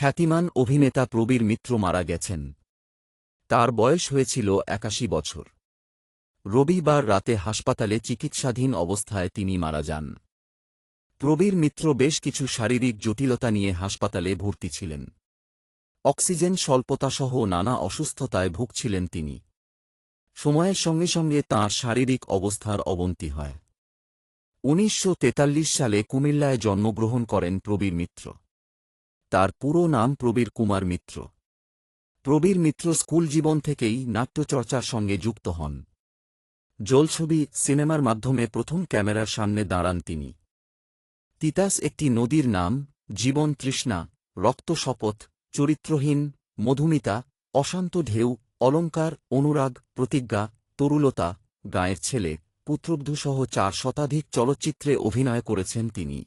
খ্যাতিমান অভিনেতা প্রবীর মিত্র মারা গেছেন। তার বয়স হয়েছিল একাশি বছর। রবিবার রাতে হাসপাতালে চিকিৎসাধীন অবস্থায় তিনি মারা যান। প্রবীর মিত্র বেশ কিছু শারীরিক জটিলতা নিয়ে হাসপাতালে ভর্তি ছিলেন। অক্সিজেন স্বল্পতাসহ নানা অসুস্থতায় ভুগছিলেন তিনি। সময়ের সঙ্গে সঙ্গে তাঁর শারীরিক অবস্থার অবনতি হয়। উনিশশো তেতাল্লিশ সালে কুমিল্লায় জন্মগ্রহণ করেন প্রবীর মিত্র। তার পুরো নাম প্রবীর কুমার মিত্র। প্রবীর মিত্র স্কুল জীবন থেকেই নাট্যচর্চার সঙ্গে যুক্ত হন। জলছবি সিনেমার মাধ্যমে প্রথম ক্যামেরার সামনে দাঁড়ান তিনি। তিতাস একটি নদীর নাম, জীবন তৃষ্ণা, রক্ত শপথ, চরিত্রহীন, মধুমিতা, অশান্ত ঢেউ, অলঙ্কার, অনুরাগ, প্রতিজ্ঞা, তরুলতা, গায়ের ছেলে, পুত্রবধূসহ চার শতাধিক চলচ্চিত্রে অভিনয় করেছেন তিনি।